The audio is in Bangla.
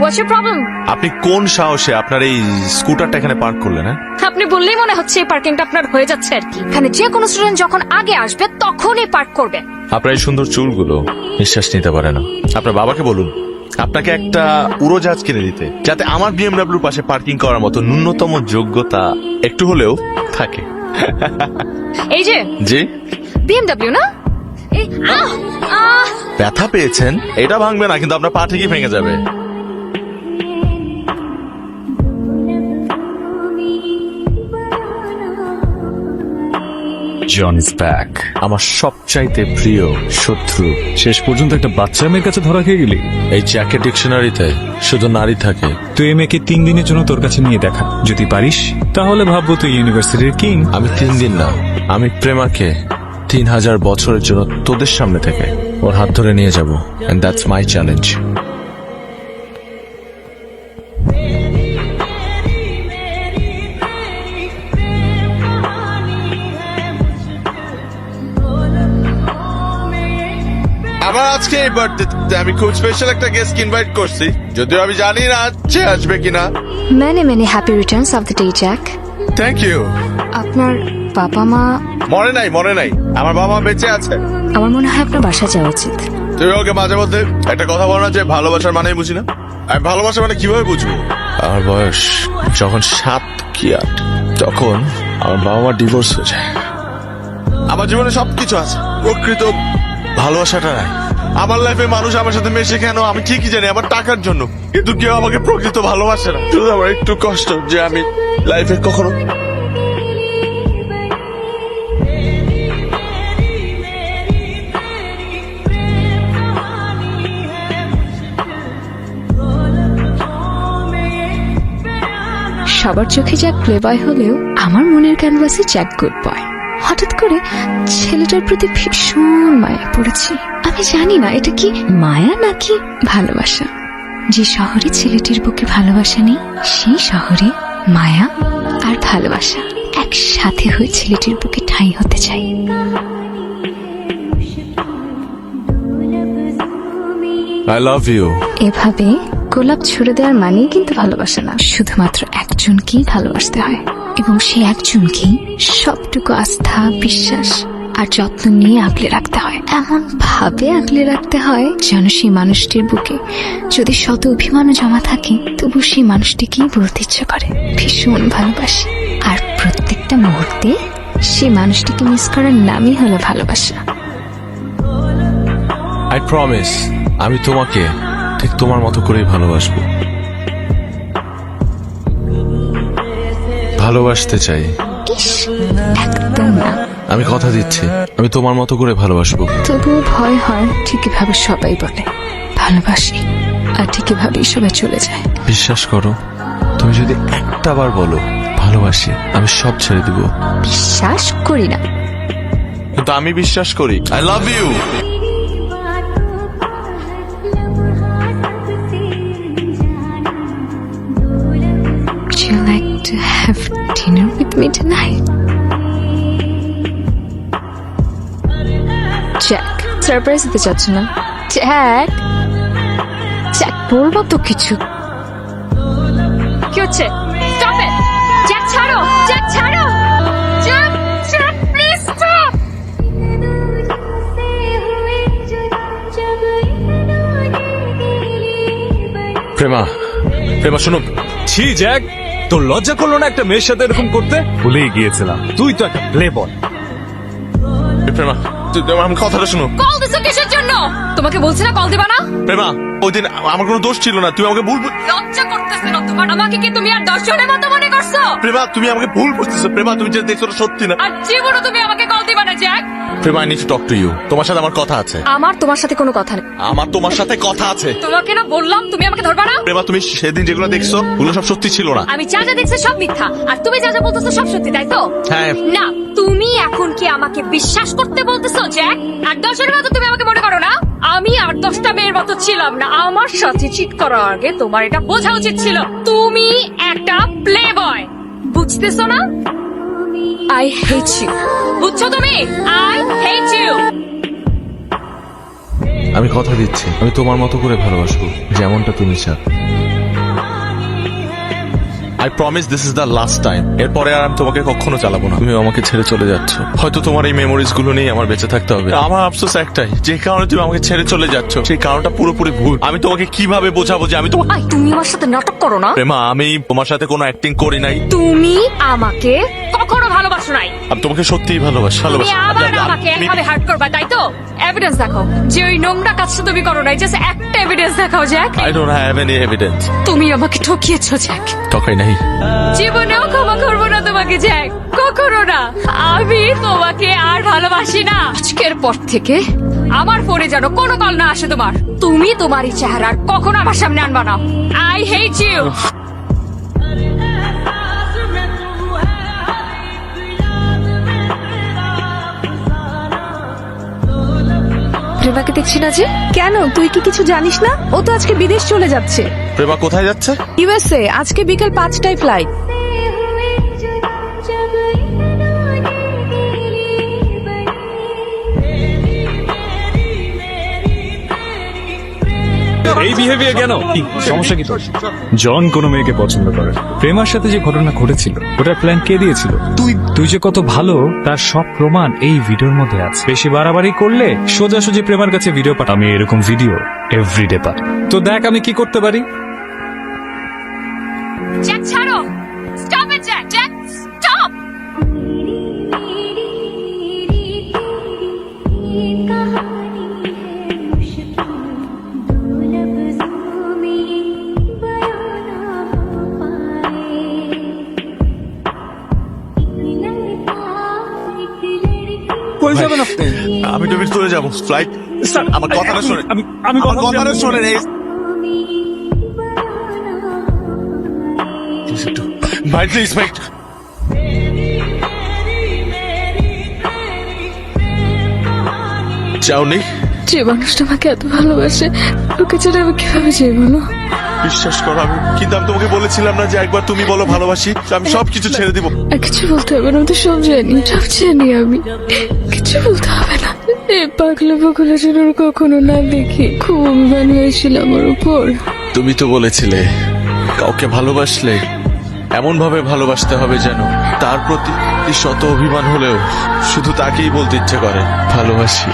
হোয়াটস ইউর প্রবলেম আপনি কোন সাহসে আপনার এই স্কুটারটা এখানে পার্ক করলেন হ্যাঁ? আপনি বললেই মনে হচ্ছে এই পার্কিংটা আপনার হয়ে যাচ্ছে আর কি। এখানে যে কোনো স্টুডেন্ট যখন আগে আসবে তখনই পার্ক করবে। আপনার এই সুন্দর চুলগুলো নিঃশ্বাস নিতে পারে না। আপনার বাবাকে বলুন আপনাকে একটা উড়োজাহাজ কিনে দিতে যাতে আমার বিএমডাব্লিউর পাশে পার্কিং করার মতো ন্যূনতম যোগ্যতা একটু হলেও থাকে। এই যে জি? বিএমডব্লিউ না? এই, আহ, আহ, ব্যথা পেয়েছেন? এটা ভাঙবে না কিন্তু আপনার পা ঠিকই ভেঙে যাবে। জন ইজ ব্যাক আমার সবচাইতে প্রিয় শত্রু। শেষ পর্যন্ত একটা বাচ্চা মেয়ের কাছে ধরা খেয়ে গেলি? এই জ্যাকেট ডিকশনারিতে শুধু নারী থাকে। তুই এই মেয়েকে তিন দিনের জন্য তোর কাছে নিয়ে দেখা। যদি পারিস তাহলে ভাববো তুই ইউনিভার্সিটির কিং। আমি তিন দিন না আমি প্রেমাকে তিন হাজার বছরের জন্য তোদের সামনে থেকে ওর হাত ধরে নিয়ে যাব। এন্ড দ্যাটস মাই চ্যালেঞ্জ আমার আজকে এই বার্থডে আমি খুব স্পেশাল একটা গেস্ট ইনভাইট করছি। যদিও আমি জানি না সে আসবে কিনা। Many many happy returns of the day Jack thank you আপনার বাবা মা মরে নাই মরে নাই। আমার বাবা মা বেঁচে আছে। আমার মনে হয় আপনার বাসা যাওয়া উচিত। তুমি ওকে মাঝে মধ্যে একটা কথা বলো না যে ভালোবাসার মানেই বুঝি না? আমি ভালোবাসা মানে কীভাবে বুঝব? আমার বয়স যখন সাত কি আট তখন আমার বাবা মা ডিভোর্স হয়ে যায়। আমার জীবনে সবকিছু আছে। প্রকৃত ভালোবাসাটা নাই। আমার লাইফে মানুষ আমার সাথে মেশে কেন? আমি ঠিকই জানি, আমার টাকার জন্য। কিন্তু কেউ আমাকে প্রকৃত ভালোবাসে না। শুধু আমার একটু কষ্ট যে আমি লাইফে কখনো সবার চোখে জ্যাক প্লে বয় হলেও আমার মনের ক্যানভাসে জ্যাক গুড বয় করে ছেলেটার প্রতি ভীষণ মায়া পড়েছে। আমি জানি না এটা কি মায়া নাকি ভালোবাসা? যে শহরে ছেলেটির বুকে ভালোবাসা নেই সেই শহরে মায়া আর ভালোবাসা একসাথে হয়ে ছেলেটির বুকে ঠাঁই হতে চাই। আই লাভ ইউ এভাবে গোলাপ ছুড়ে দেওয়ার মানেই কিন্তু ভালোবাসা না। শুধুমাত্র একজনকেই ভালোবাসতে হয়। এবং সে একজনকেই সবটুকু আস্থা, বিশ্বাস আর যত্ন নিয়ে আগলে রাখতে হয়। এমন ভাবে আগলে রাখতে হয় যেন সেই মানুষটির বুকে যদি শত অভিমানও জমা থাকে, তবু সেই মানুষটিকেই বলতে ইচ্ছে করে। ভীষণ ভালোবাসি। আর প্রত্যেকটা মুহূর্তে সেই মানুষটিকে মিস করার নামই হলো ভালোবাসা। আই প্রমিস আমি তোমাকে ঠিক তোমার মতো করেই ভালোবাসবো। ভালোবাসতে চাই। ইস একদম না। আমি কথা দিচ্ছি। আমি তোমার মতো করে ভালোবাসবো। তবুও ভয় হয় ঠিকই ভাবে সবাই বলে। ভালোবাসি আর ঠিকই ভাবেই সবাই চলে যায়। বিশ্বাস করো তুমি যদি একটা বার বলো ভালোবাসি আমি সব ছেড়ে দিব। বিশ্বাস করি না। কিন্তু আমি বিশ্বাস করি। I love you me tonight? Jack surprise দিতে চাচ্ছ না? জ্যাক জ্যাক বলব তো কিছু। কি হচ্ছে? স্টপ ইট জ্যাক ছাড়ো! জ্যাক ছাড়ো! Jack Jack please stop Prema Prema শোনো ছি জ্যাক তোর লজ্জা করল না একটা মেয়ের সাথে এরকম করতে? ভুলেই গিয়েছিলাম। তুই তো একটা প্লে বয় প্রেমা আমার কথাটা শোনো। কল দিছো কিসের জন্য? তোমাকে বলছি না কল দিবা না? প্রেমা ওই দিন আমার কোনো দোষ ছিল না তুমি আমাকে ভুল লজ্জা করতেছে না তোমার আমাকে কি তুমি আর দর্শনের মতো মনে করছ? প্রেমা তুমি আমাকে ভুল বুঝতেছো প্রেমা তুমি যে দেখছ সত্যি না। আর জীবনও তুমি আমাকে কল দিবা না Jack Prema I need to talk to you তোমার সাথে আমার কথা আছে। আমার তোমার সাথে কোনো কথা নেই। আমার তোমার সাথে কথা আছে। তোমাকে না বললাম তুমি আমাকে ধরবা না? প্রেমা তুমি সেদিন যেগুলো দেখছ ওগুলো সব সত্যি ছিল না। আমি যা যা দেখছি সব মিথ্যা। আর তুমি যা যা বলতেছো সব সত্যি তাই তো? হ্যাঁ। না তুমি এখন কি আমাকে বিশ্বাস করতে বলতেছো, জ্যাক? আর দশের মতো তুমি আমাকে মনে করো না? আমি আর দশটা মেয়ের মতো ছিলাম না। আমার সাথে চিট করার আগে তোমার এটা বোঝা উচিত ছিল। তুমি একটা প্লে বয় বুঝতেছো না? আই হেট ইউ বুঝছ তুমি? আই হেট ইউ আমি কথা দিচ্ছি। আমি তোমার মতো করে ভালোবাসবো, যেমনটা তুমি চাও। I promise this is the last time এরপরে আর আমি তোমাকে কখনো চালাবো না। তুমি আমাকে ছেড়ে চলে যাচ্ছ। হয়তো তোমার এই মেমোরিজগুলো নিয়ে আমার বেঁচে থাকতে হবে। আমার আফসোস একটাই যে কারণে তুমি আমাকে ছেড়ে চলে যাচ্ছ সেই কারণটা পুরোপুরি ভুল। আমি তোমাকে কীভাবে বোঝাবো যে আমি তোমার তুমি আমার সাথে নাটক করো না? প্রেমা আমি তোমার সাথে কোনো অ্যাক্টিং করি নাই। তুমি আমাকে ভালোবাসো নাই। আমি তোমাকে সত্যিই ভালোবাসি তুমি ভালোবাসি আবার আমাকে হার্ট করবা তাই তো? এভিডেন্স দেখাও। যে ওই নোংরা কাজটা তুমি করো নাই জাস্ট একটা এভিডেন্স দেখাও Jack I don't have any evidence. তুমি আমাকে ঠকিয়েছো জ্যাক নাই। জীবনেও ক্ষমা করব না তোমাকে জ্যাক কখনো না। আমি তোমাকে আর ভালোবাসি না। আজকের পর থেকে আমার ফোনে যেন কোনো কল না আসে তোমার। তুমি তোমার এই চেহারা আর কখনো আমার সামনে আনবা না। আই হেট ইউ প্রেমাকে দেখছি না যে? কেন? তুই কি কিছু জানিস না? ও তো আজকে বিদেশ চলে যাচ্ছে। প্রেমা কোথায় যাচ্ছে? ইউএসএ আজকে বিকেল পাঁচটায় ফ্লাইট এই বিহেভিয়ার কেন? সমস্যা কি তোর? জন কোনো মেয়েকে পছন্দ করে। প্রেমার সাথে যে ঘটনা ঘটেছিল ওটার প্ল্যান কে দিয়েছিল? তুই তুই যে কত ভালো তার সব প্রমাণ এই ভিডিওর মধ্যে আছে। বেশি বাড়াবাড়ি করলে সোজাসুজি প্রেমার কাছে ভিডিও পাঠ আমি এরকম ভিডিও এভরিডে পাই তো দেখ আমি কি করতে পারি। জ্যাক ছাড়ো। Stop it Jack. জ্যাক কই যাবেন আপনি? আমি তো চলে যাব। ফ্লাইট স্যার আমার কথাটা শোনেন। আমি কথাটা শোনেন এই- Please ভাই প্লিজ ভাই। চাওনি যে মানুষটা আমাকে এত ভালোবাসে ওকে ছেড়ে আমি কীভাবে যাই বলো বিশ্বাস করো আমি কিন্তু আমি তোমাকে বলেছিলাম না যে একবার তুমি বলো ভালোবাসি তো আমি সবকিছু ছেড়ে দিব। আর কিছু বলতে হবে না আমি তো সব জানি সব জানি আমি। কিছু বলতে হবে না। এই পাগলা পাগলা যেন ওর কখনো না দেখি খুব অভিমান হয়েছিল আমার উপর। তুমি তো বলেছিলে কাউকে ভালোবাসলে এমন ভাবে ভালোবাসতে হবে যেন তার প্রতি শত অভিমান হলেও শুধু তাকেই বলতে ইচ্ছে করে ভালোবাসি।